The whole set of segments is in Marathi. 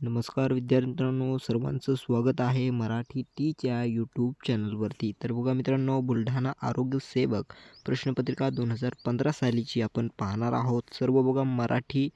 नमस्कार विद्यार्थ्यांनो सर्वांचं स्वागत आहे मराठी टीच्या यूट्यूब चॅनलवरती तर बघा मित्रांनो बुलढाणा आरोग्य सेवक प्रश्नपत्रिका दोन हजार पंधरा सालीची आपण पाहणार आहोत. सर्व बघा मराठी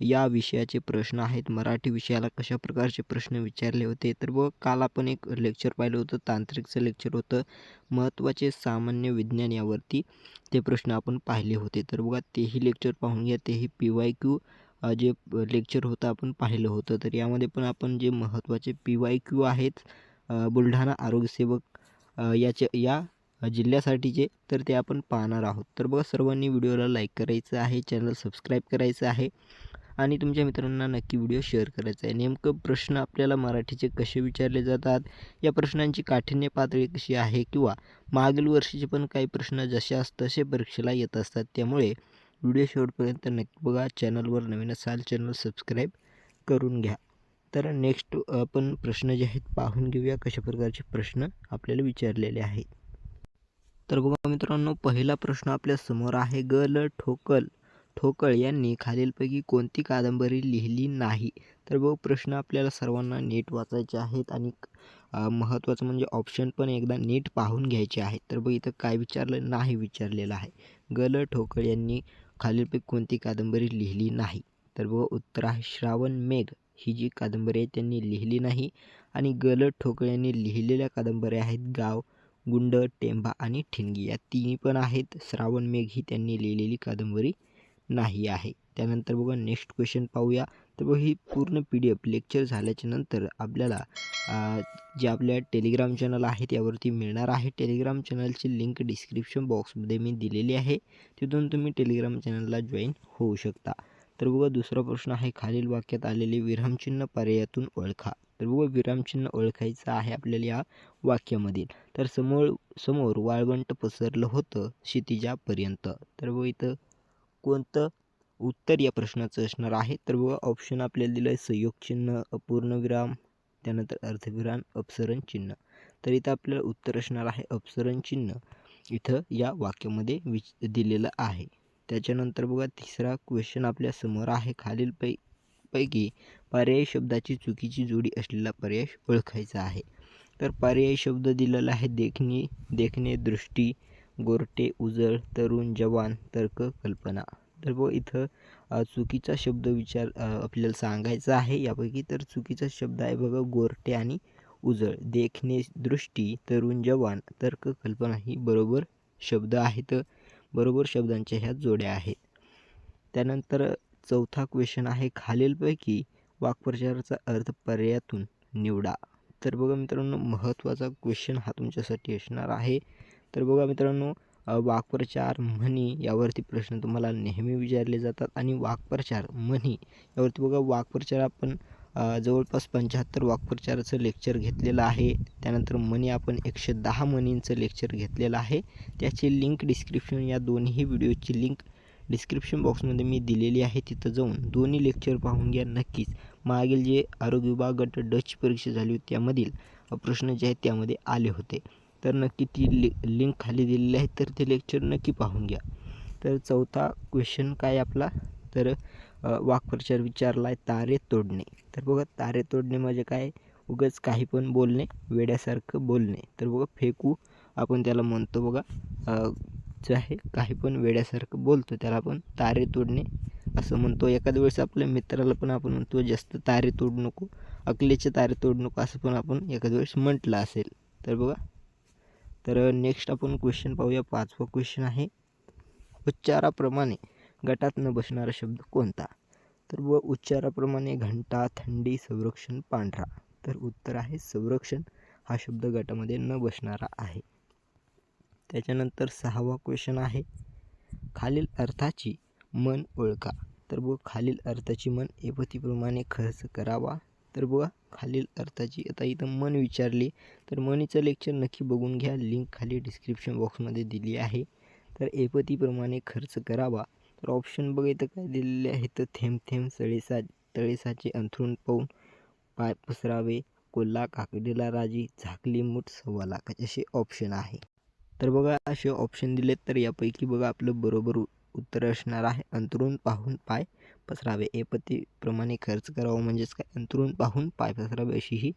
या विषयाचे प्रश्न आहेत. मराठी विषयाला कशा प्रकारचे प्रश्न विचारले होते? तर बघ काल आपण एक लेक्चर पाहिलं होतं तांत्रिकचं लेक्चर होतं. महत्त्वाचे सामान्य विज्ञान यावरती ते प्रश्न आपण पाहिले होते. तर बघा तेही लेक्चर पाहून घ्या. तेही पी वाय क्यू जे लेक्चर होतं आपण पाहिलं होतं. तर यामध्ये पण आपण जे महत्त्वाचे पी वाय क्यू आहेत बुलढाणा आरोग्यसेवक याचे या जिल्ह्यासाठीचे तर ते आपण पाहणार आहोत. तर बघा सर्वांनी व्हिडिओला लाईक करायचं आहे चॅनल सबस्क्राईब करायचं आहे आणि तुमच्या मित्रांना नक्की व्हिडिओ शेअर करायचा आहे. नेमकं प्रश्न आपल्याला मराठीचे कसे विचारले जातात या प्रश्नांची काठिण्य पातळी कशी आहे किंवा मागील वर्षीचे पण काही प्रश्न जसे अस तसे परीक्षेला येत असतात. त्यामुळे व्हिडिओ शेवटपर्यंत नक्की बघा. चॅनलवर नवीन असाल चॅनल सबस्क्राईब करून घ्या. तर नेक्स्ट आपण प्रश्न जे आहेत पाहून घेऊया कशा प्रकारचे प्रश्न आपल्याला विचारलेले आहेत. तर बघा मित्रांनो पहिला प्रश्न आपल्यासमोर आहे ग ल ठोकल. ठोकळ यांनी खालीलपैकी कोणती कादंबरी लिहिली नाही? तर बघ प्रश्न आपल्याला सर्वांना नीट वाचायचे आहेत आणि महत्त्वाचं म्हणजे ऑप्शन पण एकदा नीट पाहून घ्यायचे आहेत. तर बघ इथं काय विचारलं नाही विचारलेलं आहे. ग ल ठोकळ यांनी खालीलपैकी कोणती कादंबरी लिहिली नाही? तर व उत्तर आहे श्रावण मेघ. ही जी कादंबरी आहे त्यांनी लिहिली नाही. आणि गल ठोकळ्यांनी यांनी लिहिलेल्या कादंबऱ्या आहेत गाव गुंड टेंबा आणि ठिणगी. या तिन्ही पण आहेत. श्रावण मेघ ही त्यांनी लिहिलेली कादंबरी नाही आहे. त्यानंतर बघा नेक्स्ट क्वेश्चन पाहूया. तर बघ ही पूर्ण पी डी एफ लेक्चर झाल्याच्यानंतर आपल्याला जे आपल्या टेलिग्राम चॅनल आहे त्यावरती मिळणार आहे. टेलिग्राम चॅनलची लिंक डिस्क्रिप्शन बॉक्समध्ये मी दिलेली आहे. तिथून तुम्ही टेलिग्राम चॅनलला जॉईन होऊ शकता. तर बघा दुसरा प्रश्न आहे. खालील वाक्यात आलेले विरामचिन्ह पर्यायातून ओळखा. तर बघा विरामचिन्ह ओळखायचं आहे आपल्याला या वाक्यामधील तर समोर समोर वाळवंट पसरलं होतं क्षितिजापर्यंत तर बघा इथं कोणतं उत्तर या प्रश्नाचं असणार आहे. तर बघा ऑप्शन आपल्याला दिलं आहे संयोग चिन्ह अपूर्णविराम त्यानंतर अर्धविराम अपसरण चिन्ह. तर इथं आपल्याला उत्तर असणार आहे अपसरण चिन्ह. इथं या वाक्यामध्ये विच दिलेलं आहे. त्याच्यानंतर बघा तिसरा क्वेश्चन आपल्यासमोर आहे. खालील पै पैकी पर्यायी शब्दाची चुकीची जोडी असलेला पर्याय ओळखायचा आहे. तर पर्यायी शब्द दिलेला आहे. देखणी देखणे दृष्टी गोरटे उजळ तरुण जवान तर्क कल्पना. तर व इथं चुकीचा शब्द विचार आपल्याला सांगायचा आहे. यापैकी तर चुकीचा शब्द आहे बघा गोरटे आणि उजळ. देखणे दृष्टी तरुण जवान तर्क कल्पना ही बरोबर शब्द आहेत. बरोबर शब्दांच्या ह्या जोड्या आहेत. त्यानंतर चौथा क्वेश्चन आहे खालीलपैकी वाक्प्रचाराचा अर्थ पर्यायातून निवडा. तर बघा मित्रांनो महत्त्वाचा क्वेश्चन हा तुमच्यासाठी असणार आहे. तर बघा मित्रांनो वाक्प्रचार म्हणी यावरती प्रश्न तुम्हाला नेहमी विचारले जातात आणि वाक्प्रचार म्हणी यावरती बघा वाक्प्रचार आपण जवळपास पंच्याहत्तर वाक्प्रचाराचं लेक्चर घेतलेलं आहे. त्यानंतर म्हणी आपण एकशे दहा म्हणींचं लेक्चर घेतलेलं आहे. त्याची लिंक डिस्क्रिप्शन या दोन्ही व्हिडिओची लिंक डिस्क्रिप्शन बॉक्समध्ये मी दिलेली आहे. तिथं जाऊन दोन्ही लेक्चर पाहून घ्या नक्कीच. मागील जे आरोग्य विभाग गट डच परीक्षा झाली होती त्यामधील प्रश्न जे आहेत त्यामध्ये आले होते. तर नक्की ती लि लिंक खाली दिलेली आहे तर ते लेक्चर नक्की पाहून घ्या. तर चौथा क्वेश्चन काय आपला? तर वाक्प्रचार विचारला आहे तारे तोडणे. तर बघा तारे तोडणे म्हणजे काय? उगाच काही पण बोलणे वेड्यासारखं बोलणे. तर बघा फेकू आपण त्याला म्हणतो बघा जे आहे काही पण वेड्यासारखं बोलतो त्याला आपण तारे तोडणे असं म्हणतो. एखाद्या वेळेस आपल्या मित्राला पण आपण म्हणतो जास्त तारे तोडू नको अकलेचे तारे तोडू नको असं पण आपण एखाद्या वेळेस म्हटलं असेल. तर बघा तर नेक्स्ट आपण क्वेश्चन पाहूया. पाचवा क्वेश्चन आहे. उच्चाराप्रमाणे गटात न बसणारा शब्द कोणता? तर व उच्चाराप्रमाणे घंटा थंडी संरक्षण पांढरा. तर उत्तर आहे संरक्षण. हा शब्द गटामध्ये न बसणारा आहे. त्याच्यानंतर सहावा क्वेश्चन आहे. खालील अर्थाची मन ओळखा. तर व खालील अर्थाची मन एपतीप्रमाणे खर्च करावा. तर बघा खालील अर्थाची आता इथं मन विचारली तर मनीचं लेक्चर नक्की बघून घ्या. लिंक खाली डिस्क्रिप्शन बॉक्समध्ये दिली आहे. तर एपतीप्रमाणे खर्च करावा. तर ऑप्शन बघा इथं काय दिलेले आहे? तर थेंब थेंब सळेसा तळेसाचे अंथरूण पाहून पाय पसरावे. कोल्हा काकडीला राजी झाकली मूठ सव्वा लाखाचे असे ऑप्शन आहे. तर बघा असे ऑप्शन दिलेत तर यापैकी बघा आपलं बरोबर उत्तर असणार आहे. अंतरून पाहून पाय पसरावे एपतीप्रमाणे पतीप्रमाणे खर्च करावा म्हणजेच काय? अंतरून पाहून पाय पसरावे अशी ही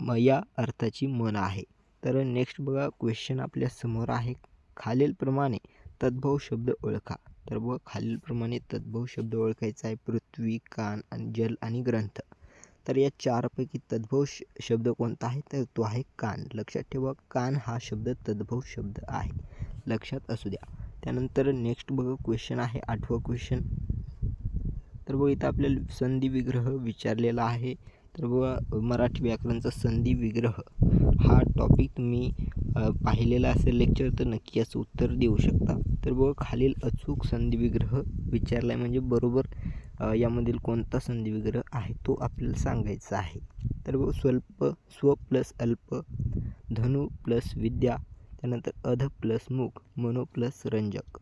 म या अर्थाची म्हण आहे. तर नेक्स्ट बघा क्वेश्चन आपल्यासमोर आहे. खालीलप्रमाणे तद्भव शब्द ओळखा. तर बघा खालीलप्रमाणे तद्भव शब्द ओळखायचा आहे. पृथ्वी कान आणि जल आणि ग्रंथ. तर या चारपैकी तद्भव श शब्द कोणता आहे? तर तो आहे कान. लक्षात ठेवा कान हा शब्द तद्भव शब्द आहे. लक्षात असू द्या. त्यानंतर नेक्स्ट बघा क्वेश्चन आहे. आठवा क्वेश्चन तर बघा इथं आपल्याला संधी विग्रह विचारलेला आहे. तर बघा मराठी व्याकरणचा संधी विग्रह हा टॉपिक तुम्ही पाहिलेला असेल लेक्चर तर नक्की याचं उत्तर देऊ शकता. तर बघा खालील अचूक संधी विग्रह विचारला आहे म्हणजे बरोबर यामधील कोणता संधी विग्रह आहे तो आपल्याला सांगायचा आहे. तर बघ स्वल्प स्व प्लस अल्प धनु प्लस विद्या त्यानंतर अध प्लस मुख मनो प्लस रंजक.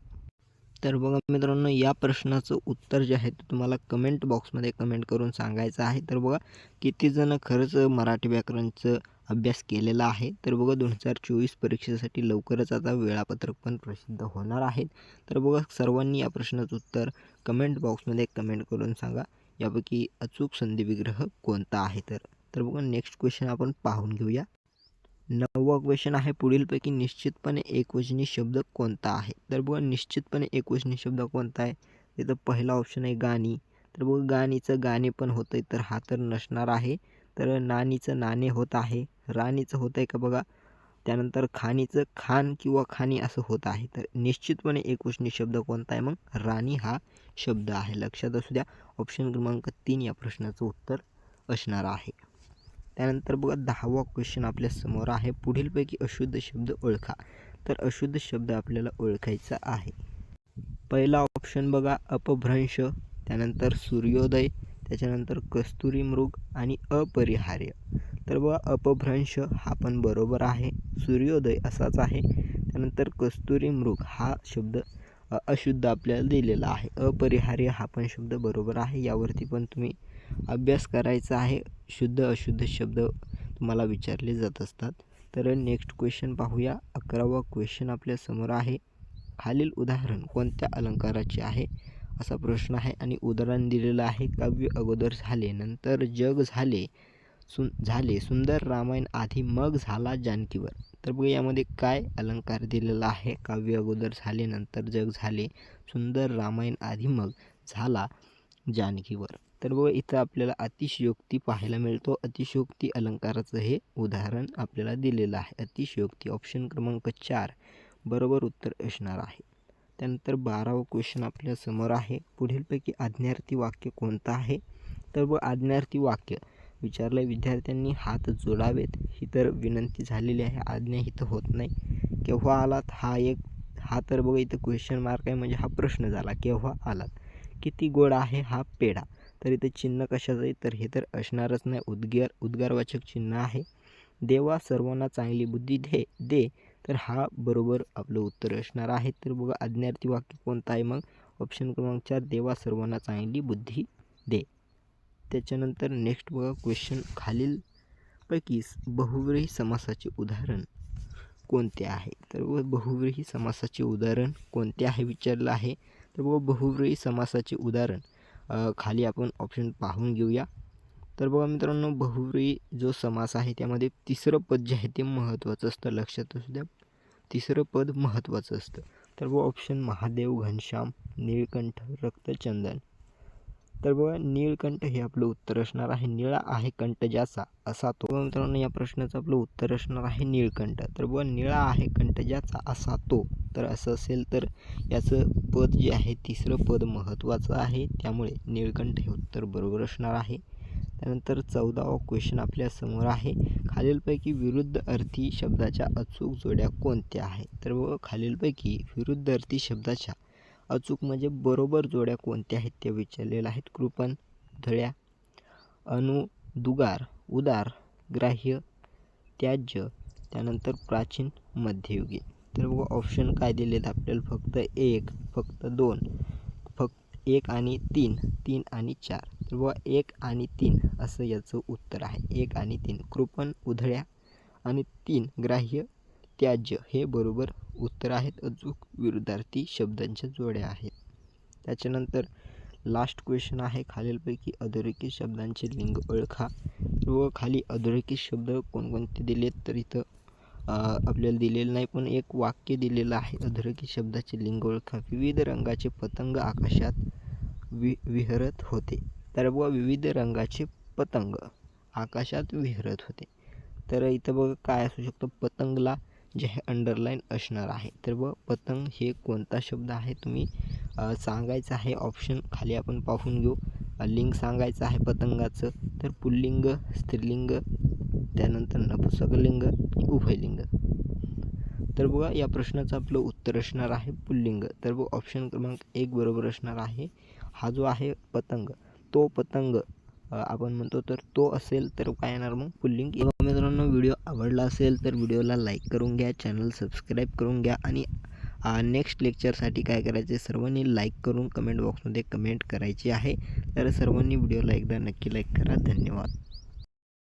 तर बघा मित्रांनो या प्रश्नाचं उत्तर जे आहे ते तुम्हाला कमेंट बॉक्समध्ये कमेंट करून सांगायचं आहे. तर बघा किती जण खरंच मराठी व्याकरणचं अभ्यास केलेला आहे. तर बघा दोन हजार चोवीस परीक्षेसाठी लवकरच आता वेळापत्रक पण प्रसिद्ध होणार आहेत तर बघा सर्वांनी या प्रश्नाचं उत्तर कमेंट बॉक्समध्ये कमेंट करून सांगा. यापैकी अचूक संधी विग्रह कोणता आहे तर? तर बघा नेक्स्ट क्वेश्चन आपण पाहून घेऊया. नववा क्वेश्चन आहे पुढीलपैकी निश्चितपणे एकवचनी शब्द कोणता आहे? तर बघा निश्चितपणे एकवचनी शब्द कोणता आहे? तिथं पहिला ऑप्शन आहे गाणी. तर बघा गाणीचं गाणे पण होतं आहे तर हा तर नसणार आहे. तर नानीचं नाणे होत आहे. राणीचं होतं आहे का बघा? त्यानंतर खाणीचं खान किंवा खाणी असं होत आहे. तर निश्चितपणे एकवचनी शब्द कोणता आहे मग? राणी हा शब्द आहे. लक्षात असू द्या ऑप्शन क्रमांक तीन या प्रश्नाचं उत्तर असणार आहे. त्यानंतर बघा दहावा क्वेश्चन आपल्यासमोर आहे. पुढीलपैकी अशुद्ध शब्द ओळखा. तर अशुद्ध शब्द आपल्याला ओळखायचा आहे. पहिला ऑप्शन बघा अपभ्रंश. त्यानंतर सूर्योदय. त्याच्यानंतर कस्तुरी मृग आणि अपरिहार्य. तर बघा अपभ्रंश हा पण बरोबर आहे. सूर्योदय असाच आहे. त्यानंतर कस्तुरी मृग हा शब्द अशुद्ध आपल्याला दिलेला आहे. अपरिहार्य हा पण शब्द बरोबर आहे. यावरती पण तुम्ही अभ्यास करायचा आहे. शुद्ध अशुद्ध शब्द तुम्हाला विचारले जात असतात. तर नेक्स्ट क्वेश्चन पाहूया. अकरावा क्वेश्चन आपल्यासमोर आहे. खालील उदाहरण कोणत्या अलंकाराचे आहे? असा प्रश्न आहे आणि उदाहरण दिलेलं आहे. काव्य अगोदर झाले नंतर जग झाले सुन झाले. सुंदर रामायण आधी मग झाला जानकीवर. तर बघा यामध्ये काय अलंकार दिलेला आहे. काव्य अगोदर झाले नंतर जग झाले. सुंदर रामायण आधी मग झाला जानकीवर. तर बघा इथं आपल्याला अतिशयोक्ती पाहायला मिळतो. अतिशयोक्ती अलंकाराचं हे उदाहरण आपल्याला दिलेलं आहे. अतिशयोक्ती ऑप्शन क्रमांक चार बरोबर उत्तर असणार आहे. त्यानंतर बारावं क्वेश्चन आपल्यासमोर आहे. पुढीलपैकी आज्ञार्थी वाक्य कोणतं आहे? तर व आज्ञार्थी वाक्य. विचारलं विद्यार्थ्यांनी हात जोडावेत. ही तर विनंती झालेली आहे. आज्ञा इथं होत नाही. केव्हा आलात? हा एक हा तर बघा इथं क्वेश्चन मार्क आहे. म्हणजे हा प्रश्न झाला. केव्हा आलात? किती गोड आहे? हा पेढा. तर इथे चिन्ह कशाचं आहे तर हे तर असणारच नाही. उद्गार उद्गारवाचक चिन्ह आहे. देवा सर्वांना चांगली बुद्धी दे दे तर हा बरोबर आपलं उत्तर असणार आहे. तर बघा आज्ञार्थी वाक्य कोणतं आहे मग? ऑप्शन क्रमांक चार देवा सर्वांना चांगली बुद्धी दे. त्याच्यानंतर नेक्स्ट बघा क्वेश्चन खालीलपैकी बहुव्रीही समासाचे उदाहरण कोणते आहे? तर व बहुव्रीही समासाचे उदाहरण कोणते आहे? विचारलं आहे. तर बघा बहुव्रीही समासाचे उदाहरण. खाली आपण ऑप्शन पाहून घेऊया. तर बघा मित्रांनो बहुव्रीही जो समास आहे त्यामध्ये तिसरं पद जे आहे ते महत्त्वाचं असतं. लक्षात असू द्या. तिसरं पद महत्त्वाचं असतं. तर व ऑप्शन महादेव घनश्याम निळकंठ रक्तचंदन. तर बघा नीळकंठ हे आपलं उत्तर असणार आहे. निळा आहे कंठ ज्याचा असा तो. मित्रांनो या प्रश्नाचं आपलं उत्तर असणार आहे नीळकंठ. तर बघा निळा आहे कंठ ज्याचा असा तो. तर असं असेल तर याचं पद जे आहे तिसरं पद महत्त्वाचं आहे. त्यामुळे नीळकंठ हे उत्तर बरोबर असणार आहे. त्यानंतर चौदावा क्वेश्चन आपल्यासमोर आहे. खालीलपैकी विरुद्ध अर्थी शब्दाच्या अचूक जोड्या कोणत्या आहेत? तर बघा खालीलपैकी विरुद्ध अर्थी शब्दाच्या अचूक म्हणजे बरोबर जोड्या कोणत्या आहेत त्या विचारलेल्या आहेत. कृपण धळ्या अनु दुगार उदार ग्राह्य त्याज्य त्यानंतर प्राचीन मध्ययुगीन तर बघा ऑप्शन काय दिलेत आपल्याला? फक्त एक फक्त दोन फक्त एक आणि तीन तीन आणि चार. तर बघा एक आणि तीन असं याचं उत्तर आहे. एक आणि तीन. कृपण उधळ्या आणि तीन ग्राह्य त्याज्य हे बरोबर उत्तर आहेत. अचूक विरुद्धार्थी शब्दांच्या जोड्या आहेत. त्याच्यानंतर लास्ट क्वेश्चन आहे. खालीलपैकी अधोरेखित शब्दांचे लिंग ओळखा. व खाली अधोरेखित शब्द कोणकोणते दिलेत? तर इथं आपल्याला दिलेलं नाही पण एक वाक्य दिलेलं आहे. अधोरेखित शब्दाचे लिंग ओळखा. विविध रंगाचे पतंग आकाशात वि विहरत होते. तर बघा विविध रंगाचे पतंग आकाशात विहरत होते. तर इथं बघा काय असू शकतं? पतंगला जे हे अंडरलाईन असणार आहे. तर व पतंग हे कोणता शब्द आहे? तुम्ही सांगायचं आहे. ऑप्शन खाली आपण पाहून घेऊ. लिंग सांगायचं आहे पतंगाचं. तर पुल्लिंग स्त्रीलिंग त्यानंतर नपुसकलिंग उभयलिंग. तर बघा या प्रश्नाचं आपलं उत्तर असणार आहे पुल्लिंग. तर बघ ऑप्शन क्रमांक एक बरोबर असणार आहे. हा जो आहे पतंग तो पतंग आपण म्हणतो तर तो असेल तर काय येणार मग पुल्लिंग बघा मित्रांनो व्हिडिओ आवडला असेल तर व्हिडिओला लाईक करून घ्या चॅनल सबस्क्राईब करून घ्या आणि नेक्स्ट लेक्चरसाठी काय करायचे सर्वांनी लाईक करून कमेंट बॉक्समध्ये कमेंट करायची आहे. तर सर्वांनी व्हिडिओला एकदा नक्की लाईक करा. धन्यवाद.